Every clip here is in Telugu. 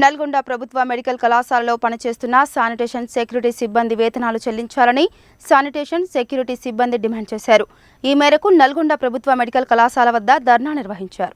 నల్గొండ ప్రభుత్వ మెడికల్ కళాశాలలో పనిచేస్తున్న శానిటేషన్ సెక్యూరిటీ సిబ్బంది వేతనాలు చెల్లించాలని శానిటేషన్ సెక్యూరిటీ సిబ్బంది డిమాండ్ చేశారు. ఈ మేరకు నల్గొండ ప్రభుత్వ మెడికల్ కళాశాల వద్ద ధర్నా నిర్వహించారు.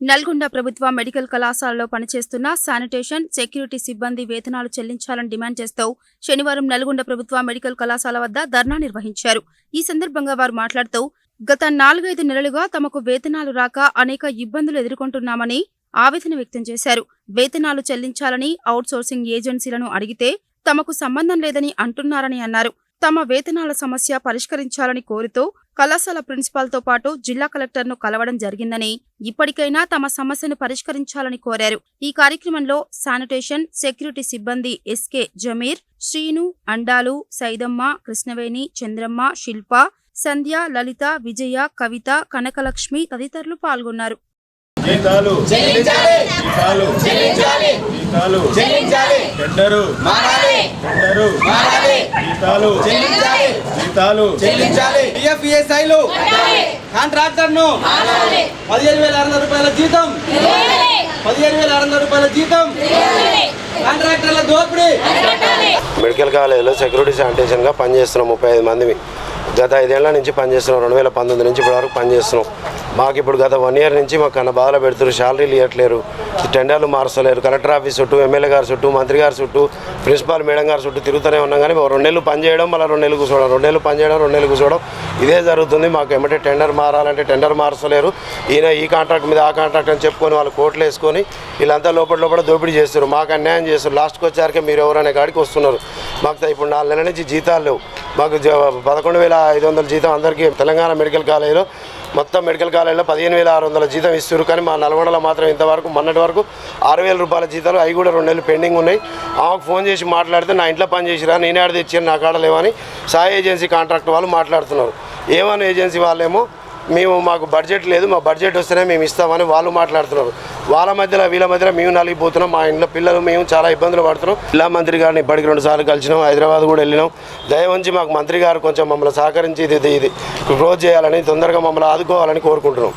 నల్గొండ ప్రభుత్వ మెడికల్ కళాశాలలో పనిచేస్తున్న శానిటేషన్ సెక్యూరిటీ సిబ్బంది వేతనాలు చెల్లించాలని డిమాండ్ చేస్తూ శనివారం నల్గొండ ప్రభుత్వ మెడికల్ కళాశాల వద్ద ధర్నా నిర్వహించారు. ఈ సందర్భంగా వారు మాట్లాడుతూ గత నాలుగైదు నెలలుగా తమకు వేతనాలు రాక అనేక ఇబ్బందులు ఎదుర్కొంటున్నామని ఆవేదన వ్యక్తం చేశారు. వేతనాలు చెల్లించాలని అవుట్సోర్సింగ్ ఏజెన్సీలను అడిగితే తమకు సంబంధం లేదని అంటున్నారని అన్నారు. తమ వేతనాల సమస్య పరిష్కరించాలని కోరుతూ కళాశాల ప్రిన్సిపాల్తో పాటు జిల్లా కలెక్టర్ను కలవడం జరిగిందని ఇప్పటికైనా తమ సమస్యను పరిష్కరించాలని కోరారు. ఈ కార్యక్రమంలో శానిటేషన్ సెక్యూరిటీ సిబ్బంది ఎస్కే జమీర్ శ్రీను అండాలు సైదమ్మ కృష్ణవేణి చంద్రమ్మ శిల్ప సంధ్య లలిత విజయ కవిత కనకలక్ష్మి తదితరులు పాల్గొన్నారు. జీతాలు. చెల్లించాలి. జీతాలు. చెల్లించాలి. జీతాలు. చెల్లించాలి. టెండరు. మారాలి. టెండరు. మారాలి. జీతాలు. చెల్లించాలి. జీతాలు. చెల్లించాలి. పిఎఫ్ఈఎస్ఐలు. కాంట్రాక్టర్ను పదిహేను వేల ఆరు వందల రూపాయల జీతం. పదిహేను వేల ఆరు వందల రూపాయల జీతం. కాంట్రాక్టర్ల దోపిడీ. మెడికల్ కాలేజీలో సెక్యూరిటీ శానిటేషన్గా పనిచేస్తున్నాం ముప్పై ఐదు మందిమి. గత ఐదేళ్ళ నుంచి పనిచేస్తున్నాం. రెండు వేల పంతొమ్మిది నుంచి ఇప్పటి వరకు పనిచేస్తున్నాం. మాకు ఇప్పుడు గత వన్ ఇయర్ నుంచి మాకు కన్నా బాధలు పెడుతున్నారు శాలరీలు ఇవ్వట్లేరు టెండర్లు మార్చలేరు కలెక్టర్ ఆఫీస్ చుట్టూ ఎమ్మెల్యే గారి చుట్టూ మంత్రి గారి చుట్టూ ప్రిన్సిపాల్ మేడం గారి చుట్టూ తిరుగుతూనే ఉన్నాం కానీ రెండు నెలలు పని చేయడం మళ్ళీ రెండు నెలలు కూర్చోవడం రెండు నెలలు పనిచేయడం రెండు నెలలు కూర్చోవడం ఇదే జరుగుతుంది. మాకు ఏమంటే టెండర్ మారాలంటే టెండర్ మార్చలేరు ఈయన ఈ కాంట్రాక్ట్ మీద ఆ కాంట్రాక్ట్ అని చెప్పుకొని వాళ్ళు కోట్లు వేసుకొని వీళ్ళంతా లోపల లోపల దోపిడీ చేస్తారు మాకు అన్యాయం చేస్తారు లాస్ట్కి వచ్చారకే మీరు ఎవరనే కాడికి వస్తున్నారు. మాకు ఇప్పుడు నాలుగు నెలల నుంచి జీతాలు లేవు. మాకు పదకొండు వేల ఐదు వందల జీతం అందరికీ తెలంగాణ మెడికల్ కాలేజీలో. మొత్తం మెడికల్ కాలేజీలో పదిహేను వేల ఆరు వందల జీతం ఇస్తారు కానీ మా నల్గొండలో మాత్రం ఇంతవరకు మొన్నటి వరకు ఆరు వేల రూపాయల జీతాలు అవి కూడా రెండు నెలలు పెండింగ్ ఉన్నాయి. ఆమెకు ఫోన్ చేసి మాట్లాడితే నా ఇంట్లో పని చేసిరా నేనే ఆడ తెచ్చాను నా కాడ లేవని సాయి ఏజెన్సీ కాంట్రాక్ట్ వాళ్ళు మాట్లాడుతున్నారు. ఏమని ఏజెన్సీ వాళ్ళేమో మేము మాకు బడ్జెట్ లేదు మా బడ్జెట్ వస్తేనే మేము ఇస్తామని వాళ్ళు మాట్లాడుతున్నారు. వాళ్ళ మధ్యలో వీళ్ళ మధ్యలో మేము నలిగిపోతున్నాం మా ఇంట్లో పిల్లలు మేము చాలా ఇబ్బందులు పడుతున్నాం. జిల్లా మంత్రి గారిని ఇప్పటికి రెండు సార్లు కలిసినాం హైదరాబాద్ కూడా వెళ్ళినాం. దయవంచి మాకు మంత్రి గారు కొంచెం మమ్మల్ని సహకరించి ఇది ఇది ఇది క్లోజ్ చేయాలని తొందరగా మమ్మల్ని ఆదుకోవాలని కోరుకుంటున్నాం.